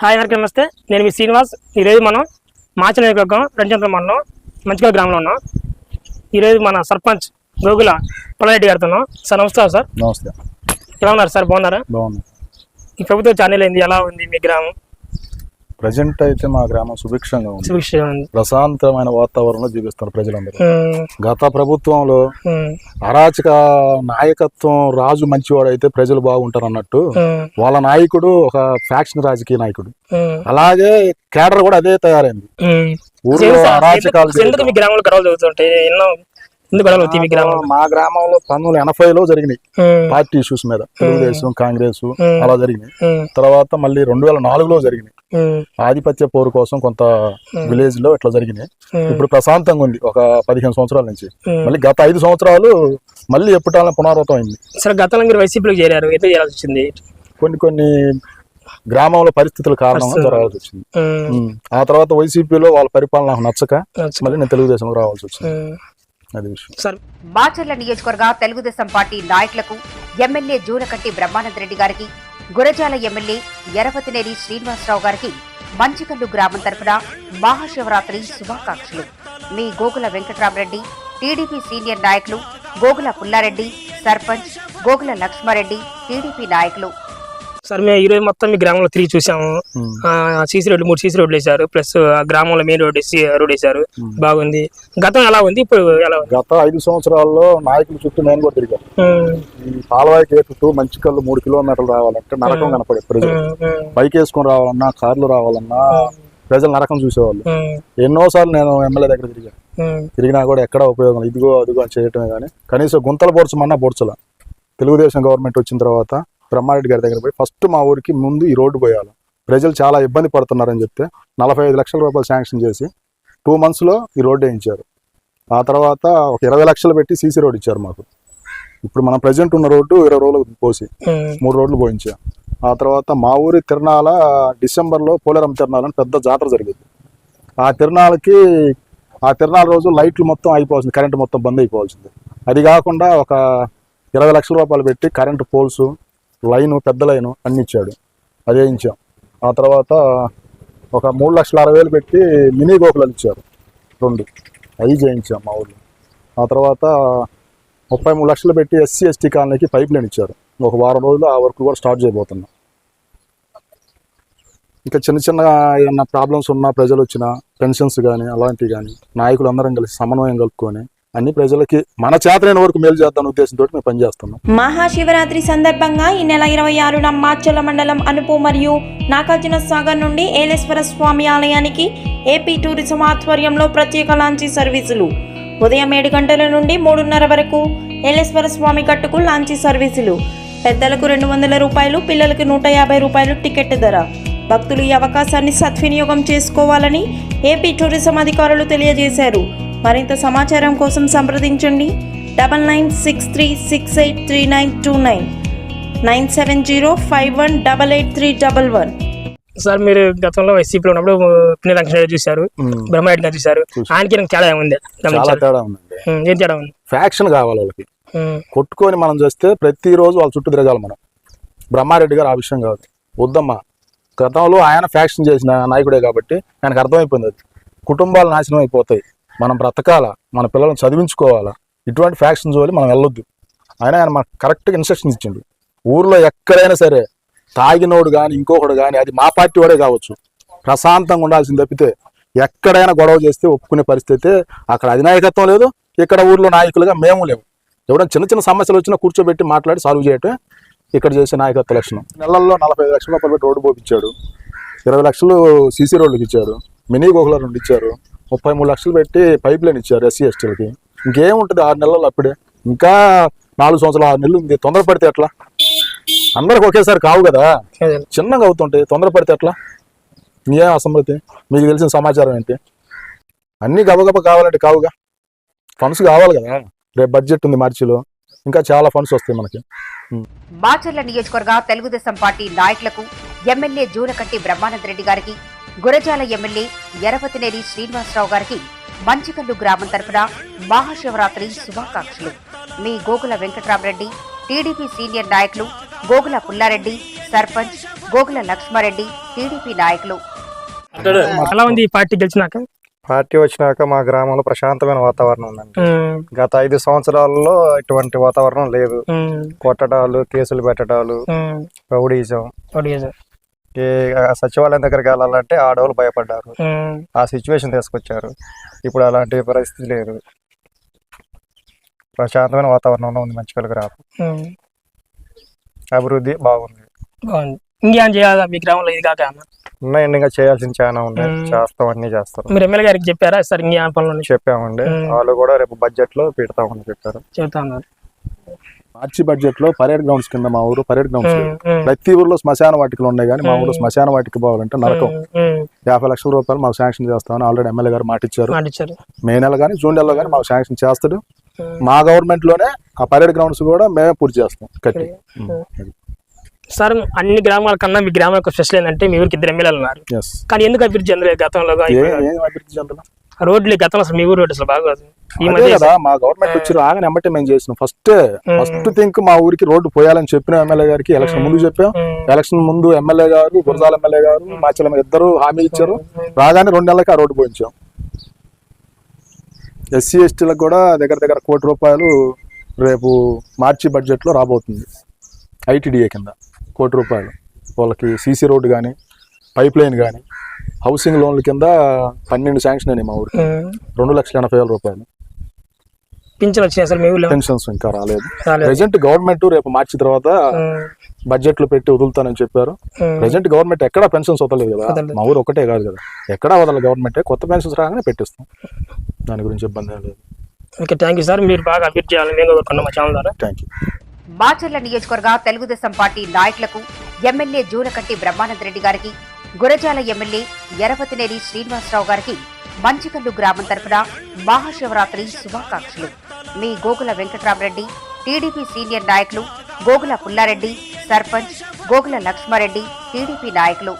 Hi అందరికీ నమస్తే. నేను మీ శ్రీనివాస్. ఈరోజు మనం మాచల నియోజకవర్గం రంచంద్ర మండలం మంచిగా గ్రామంలో ఉన్నాం. ఈరోజు మన సర్పంచ్ గోగుల పొలరెడ్డి గారితో ఉన్నాం. సార్ నమస్కారం సార్. నమస్తే. ఎలా ఉన్నారు సార్? బాగున్నారా? బాగుంది ఈ ప్రభుత్వ ఛానల్ ఏంది? ఎలా ఉంది మీ గ్రామం? ప్రజెంట్ అయితే మా గ్రామం సుభిక్షంగా ఉంది. ప్రశాంతమైన వాతావరణంలో జీవిస్తారు ప్రజలందరూ. గత ప్రభుత్వంలో అరాచక నాయకత్వం రాజు మంచివాడు అయితే ప్రజలు బాగుంటారు అన్నట్టు వాళ్ళ నాయకుడు ఒక ఫ్యాక్షన్ రాజకీయ నాయకుడు. అలాగే కేడర్ కూడా అదే తయారైంది. ఊర్లో అరాచకాలు ఎందుకు- ఎందుకు మీ గ్రామంలో గొడవలు జరుగుతుంటాయి. ఎన్నో ఎందుకు గొడవలు అవుతాయి మీ గ్రామంలో? మా గ్రామంలో పంతొమ్మిది వందల ఎనభైలో జరిగినాయి. పార్టీ ఇష్యూస్ మీద. తెలుగుదేశం కాంగ్రెస్ అలా జరిగినాయి. తర్వాత మళ్ళీ రెండు వేల నాలుగులో జరిగినాయి. ఆధిపత్య పోరు కోసం కొంత విలేజ్లో ఇట్లా జరిగినాయి? ఇప్పుడు ప్రశాంతంగా ఉంది ఒక పదిహేను సంవత్సరాల నుంచి. మళ్ళీ గత ఐదు సంవత్సరాలు మళ్ళీ ఎప్పటాలని పునరావృతం అయింది. సరే గతంలో మీరు వైసీపీలోకి చేరారు ఎందుకు చేరాల్సి వచ్చింది? కొన్ని కొన్ని గ్రామంలో పరిస్థితుల కారణంగా. జరగాల్సి వచ్చింది. ఆ తర్వాత వైసీపీలో వాళ్ళ పరిపాలన నాకు నచ్చక నచ్చ- మళ్ళీ నేను తెలుగుదేశంకి రావాల్సి వచ్చింది. అది విషయం. సార్ మాచర్ల నియోజకవర్గ తెలుగుదేశం పార్టీ నాయకులకు ఎమ్మెల్యే జూలకంటి బ్రహ్మానంద రెడ్డి గారికి గురజాల ఎమ్మెల్యే ఎరవతినేని శ్రీనివాసరావు గారికి మంచికల్లు గ్రామం తరఫున మహాశివరాత్రి శుభాకాంక్షలు. మీ గోగుల వెంకట్రామరెడ్డి టీడీపీ సీనియర్ నాయకులు గోగుల పుల్లారెడ్డి సర్పంచ్ గోగుల లక్ష్మారెడ్డి టీడీపీ నాయకులు సార్ మేము ఈరోజు మొత్తం మీ గ్రామంలో తిరిగి చూసాము. సీసీ రోడ్లు మూడు సీసీ రోడ్లు వేశారు. ప్లస్ ఆ గ్రామంలో మెయిన్ రోడ్ వేసి రోడ్ వేశారు. బాగుంది. గతం ఎలా ఉంది? ఇప్పుడు ఎలా గత ఐదు సంవత్సరాల్లో నాయకుల చుట్టూ నేను కూడా తిరిగాను. ఈ పాలవాయి చుట్టూ మంచి కళ్ళు మూడు కిలోమీటర్లు రావాలంటే నరకం కనపడే ప్రజలు. బైక్ వేసుకొని రావాలన్నా కార్లు రావాలన్నా ప్రజలు నరకం చూసేవాళ్ళు. ఎన్నోసార్లు నేను ఎమ్మెల్యే దగ్గర తిరిగాను తిరిగినా కూడా ఎక్కడ ఉపయోగం. ఇదిగో అదిగో అని చేయటమే కానీ కనీసం గుంతలు పొడచమన్నా పొడచల తెలుగుదేశం గవర్నమెంట్ వచ్చిన తర్వాత బ్రహ్మారెడ్డి గారి దగ్గర పోయి ఫస్ట్ మా ఊరికి ముందు ఈ రోడ్డు పోయాలి. ప్రజలు చాలా ఇబ్బంది పడుతున్నారని చెప్తే నలభై ఐదు లక్షల రూపాయలు శాంక్షన్ చేసి టూ మంత్స్లో ఈ రోడ్డు వేయించారు. ఆ తర్వాత ఒక ఇరవై లక్షలు పెట్టి సీసీ రోడ్ ఇచ్చారు మాకు. ఇప్పుడు మనం ప్రజెంట్ ఉన్న రోడ్డు ఇరవై రోజులు పోసి మూడు రోడ్లు పోయించాం. ఆ తర్వాత మా ఊరి తిరణాల డిసెంబర్లో పోలేరం తిరణాలు అని పెద్ద జాతర జరిగింది. ఆ తిరణాలకి ఆ తిరణాల రోజు లైట్లు మొత్తం అయిపోవాల్సింది కరెంటు మొత్తం బంద్ అయిపోవాల్సింది. అది కాకుండా ఒక ఇరవై లక్షల రూపాయలు పెట్టి కరెంటు పోల్స్ లైను పెద్ద లైను అన్ని ఇచ్చాడు. అదే ఇచ్చాం. ఆ తర్వాత ఒక మూడు లక్షల అరవై వేలు పెట్టి మినీ గోకులాలు ఇచ్చారు. రెండు. అవి చేయించాం మా ఊళ్ళో ఆ తర్వాత ముప్పై మూడు లక్షలు పెట్టి ఎస్సీ ఎస్టీ కాలనీకి పైప్ లైన్ ఇచ్చారు. ఒక వారం రోజులు ఆ వర్క్ కూడా స్టార్ట్ చేయబోతున్నాం. ఇంకా చిన్న చిన్న ఏమన్నా ప్రాబ్లమ్స్ ఉన్నా ప్రజలు వచ్చిన పెన్షన్స్ కానీ అలాంటివి కానీ నాయకులు అందరం కలిసి సమన్వయం కలుపుకొని అన్ని ప్రజలకి మన చేతనైన వరకు మేలు చేద్దాం ఉద్దేశంతో మేము పనిచేస్తున్నాం. మహాశివరాత్రి సందర్భంగా ఈ నెల ఇరవై ఆరున మాచల మండలం అనుపు మరియు నాగార్జున సాగర్ నుండి ఏలేశ్వర స్వామి ఆలయానికి ఏపీ టూరిజం ఆధ్వర్యంలో ప్రత్యేక లాంచీ సర్వీసులు. ఉదయం ఏడు గంటల నుండి మూడున్నర వరకు ఏలేశ్వర స్వామి గట్టుకు లాంచీ సర్వీసులు. పెద్దలకు రెండు వందల రూపాయలు పిల్లలకు నూట యాభై రూపాయలు టికెట్ ధర. భక్తులు ఈ అవకాశాన్ని సద్వినియోగం చేసుకోవాలని ఏపీ టూరిజం అధికారులు తెలియజేశారు. మరింత సమాచారం కోసం సంప్రదించండి. Double nine six three six eight three nine two nine nine seven zero five one double eight three double one. Sir మీరు గతంలో వైసీపీలో ఉన్నప్పుడు పిన్ని వెంకటరెడ్డి చూశారు బ్రహ్మారెడ్డి గారు చూశారు. ఆయనకి నాకు తేడా ఉంది చాలా. తేడా ఉందండి. ఉమ్, ఏం తేడా ఉంది? ఫ్యాక్షన్ కావాలి వాళ్ళకి. కొట్టుకొని మనం చేస్తే ప్రతిరోజు వాళ్ళ చుట్టూ తిరగాలి మనం. బ్రహ్మారెడ్డి గారు ఆ విషయం కాదు. వద్దమ్మా. గతంలో ఆయన ఫ్యాక్షన్ చేసిన నాయకుడే కాబట్టి ఆయనకు అర్థమైపోయింది అది. కుటుంబాలు నాశనం అయిపోతాయి. మనం బ్రతకాలా? మన పిల్లల్ని చదివించుకోవాలా? ఇటువంటి ఫ్యాక్షన్ జోలి మనం వెళ్ళొద్దు. ఆయన ఆయన మనకు కరెక్ట్గా ఇన్స్ట్రక్షన్స్ ఇచ్చిండు. ఊర్లో ఎక్కడైనా సరే తాగినోడు కానీ ఇంకొకడు కానీ అది మా పార్టీ వాడే కావచ్చు. ప్రశాంతంగా ఉండాల్సింది తప్పితే ఎక్కడైనా గొడవ చేస్తే ఒప్పుకునే పరిస్థితి అక్కడ అధినాయకత్వం లేదు ఇక్కడ ఊర్లో నాయకులుగా మేము లేవు ఎవరైనా చిన్న చిన్న సమస్యలు వచ్చినా కూర్చోబెట్టి మాట్లాడి సాల్వ్ చేయటం ఇక్కడ చేసే నాయకత్వ లక్షణం. నెలల్లో నలభై లక్షల రూపాయలు రోడ్డు పోపించాడు ఇరవై లక్షలు సీసీ రోడ్లకు ఇచ్చారు మినీ గోకుల రెండు ఇచ్చారు. ముప్పై మూడు లక్షలు పెట్టి పైప్ లైన్ ఇచ్చారు ఎస్సీ ఎస్టీలకి. ఇంకేముంటుంది ఆరు నెలలు అప్పుడే. ఇంకా నాలుగు సంవత్సరాలు ఆరు నెలలు ఉంది. తొందరపడితే ఎట్లా? అందరికి ఒకేసారి కావు కదా. చిన్నగా అవుతుంటాయి తొందరపడితే ఎట్లా? నీకేం అసమృతి? మీకు తెలిసిన సమాచారం ఏంటి? అన్నీ గబగబ కావాలంటే కావుగా. ఫండ్స్ కావాలి కదా. రేపు బడ్జెట్ ఉంది మార్చిలో. ఇంకా చాలా ఫండ్స్ వస్తాయి మనకి. మాచర్ల నియోజకవర్గ తెలుగుదేశం పార్టీ నాయకులకు ఎమ్మెల్యే జూలకంటి బ్రహ్మానంద రెడ్డి గారికి గురజాల ఎమ్మెల్యే ఎరపతినేని శ్రీనివాసరావు గారికి మంచికల్లు గ్రామం తరపున మహాశివరాత్రి శుభాకాంక్షలు. మీ గోగుల వెంకట్రామరెడ్డి టీడీపీ సీనియర్ నాయకులు గోగుల పుల్లారెడ్డి సర్పంచ్ గోగుల లక్ష్మారెడ్డి టీడీపీ నాయకులు. ఎలా ఉంది ఈ పార్టీ గెలిచినాక? పార్టీ వచ్చినాక మా గ్రామంలో ప్రశాంతమైన వాతావరణం ఉందండి. గత ఐదు సంవత్సరాల్లో ఇటువంటి వాతావరణం లేదు. కొట్టడాలు కేసులు పెట్టడాలు రౌడీజం. ఆ సచివాలయం దగ్గరికి వెళ్ళాలంటే ఆడవాళ్ళు భయపడ్డారు. ఆ సిచ్యువేషన్ తీసుకొచ్చారు. ఇప్పుడు అలాంటి పరిస్థితి లేదు. ప్రశాంతమైన వాతావరణంలో ఉంది మంచికల్ గ్రామం అభివృద్ధి బాగుంది. ఇంకేం చేయాలా? మీ గ్రామంలో ఇది కాక? ఉన్నాయండి ఇంకా చేయాల్సిన చాలా ఉన్నాయి. చేస్తాం అన్ని చేస్తాం. మీరు ఎమ్మెల్యే గారికి చెప్పారా? సార్ ఇంకే పనులు? చెప్పామండి. వాళ్ళు కూడా రేపు బడ్జెట్లో పెడతామని చెప్పారు. ఉన్నారు. మార్చి బడ్జెట్లో పరేడ్ గ్రౌండ్స్ కింద మా ఊరు పరేడ్ గ్రౌండ్స్ ప్రతి ఊర్లో శ్మశాన వాటికలు ఉన్నాయి కానీ మా ఊర్లో. శ్మశాన వాటికి పోవాలంటే నరకం. యాభై లక్షల రూపాయలు మాకు శాంక్షన్ చేస్తామని ఆల్రెడీ ఎమ్మెల్యే గారు మాట ఇచ్చారు మాట ఇచ్చారు మే నెల కానీ జూన్ నెలలో కానీ మాకు శాంక్షన్ చేస్తాడు. మా గవర్నమెంట్లోనే ఆ పరేడ్ గ్రౌండ్స్ కూడా మేమే పూర్తి చేస్తాం కట్టి. సార్. అన్ని గ్రామాల కన్నా మీ గ్రామం యొక్క స్పెషల్ ఏంటంటే మీ ఊరికి ఇద్దరు ఎమ్మెల్యేలు ఉన్నారు. కానీ ఎందుకు అభివృద్ధి చెందలేదు గతంలో? అభివృద్ధి చెందాలి రోడ్లు గతంలో అసలు మీ ఊరు రోడ్డు అసలు బాగోదు. ఈ అదే మధ్య కదా మా గవర్నమెంట్ వచ్చి రాగానే ఎమ్మటే మేము చేసినాం. ఫస్ట్. ఫస్ట్ థింక్ మా ఊరికి రోడ్డు పోయాలని చెప్పిన ఎమ్మెల్యే గారికి ఎలక్షన్ ముందు చెప్పాం. ఎలక్షన్ ముందు ఎమ్మెల్యే గారు గురజాల ఎమ్మెల్యే గారు మాచల ఇద్దరు హామీ ఇచ్చారు. రాగానే రెండు నెలలకి ఆ రోడ్డు పోయించాం. ఎస్సీ ఎస్టీలకు కూడా దగ్గర దగ్గర కోటి రూపాయలు రేపు మార్చి బడ్జెట్లో రాబోతుంది. ఐటీడీఏ కింద కోటి రూపాయలు. వాళ్ళకి సీసీ రోడ్డు కానీ పైప్ లైన్ కానీ హౌసింగ్ లోన్ల కింద పన్నెండు శాంక్షన్ అయినాయి మా ఉమ్. రెండు లక్షల ఎనభై వేల రూపాయలు. పింఛన్ వచ్చినాయి సార్ మీ ఊళ్ళో పెన్షన్స్ ఇంకా రాలేదు. ప్రెసెంట్ గవర్నమెంట్ రేపు మార్చి తర్వాత బడ్జెట్లో పెట్టి వదులుతానని చెప్పారు. ప్రెసెంట్ గవర్నమెంట్ ఎక్కడా పెన్షన్స్ వదలలేదు కదా. మా ఊరు ఒకటే కాదు కదా. ఎక్కడా వదల గవర్నమెంట్ కొత్త పెన్షన్స్ రాగానే పెట్టిస్తాం. దాని గురించి ఇబ్బంది ఏం లేదు. Okay thank you sir. మీరు బాగా అభివృద్ధి చేయాలని మేము కోరుకున్నాం మా ఛానల్ ద్వారా. థ్యాంక్ యూ మాచర్ల నియోజకవర్గ తెలుగుదేశం పార్టీ నాయకులకు ఎమ్మెల్యే జూలకంటి బ్రహ్మానంద రెడ్డి గారికి గురజాల ఎమ్మెల్యే ఎరపతినేని శ్రీనివాసరావు గారికి మంచికల్లు గ్రామం తరఫున మహాశివరాత్రి శుభాకాంక్షలు. మీ గోగుల వెంకట్రామరెడ్డి టీడీపీ సీనియర్ నాయకులు గోగుల పుల్లారెడ్డి సర్పంచ్ గోగుల లక్ష్మారెడ్డి టీడీపీ నాయకులు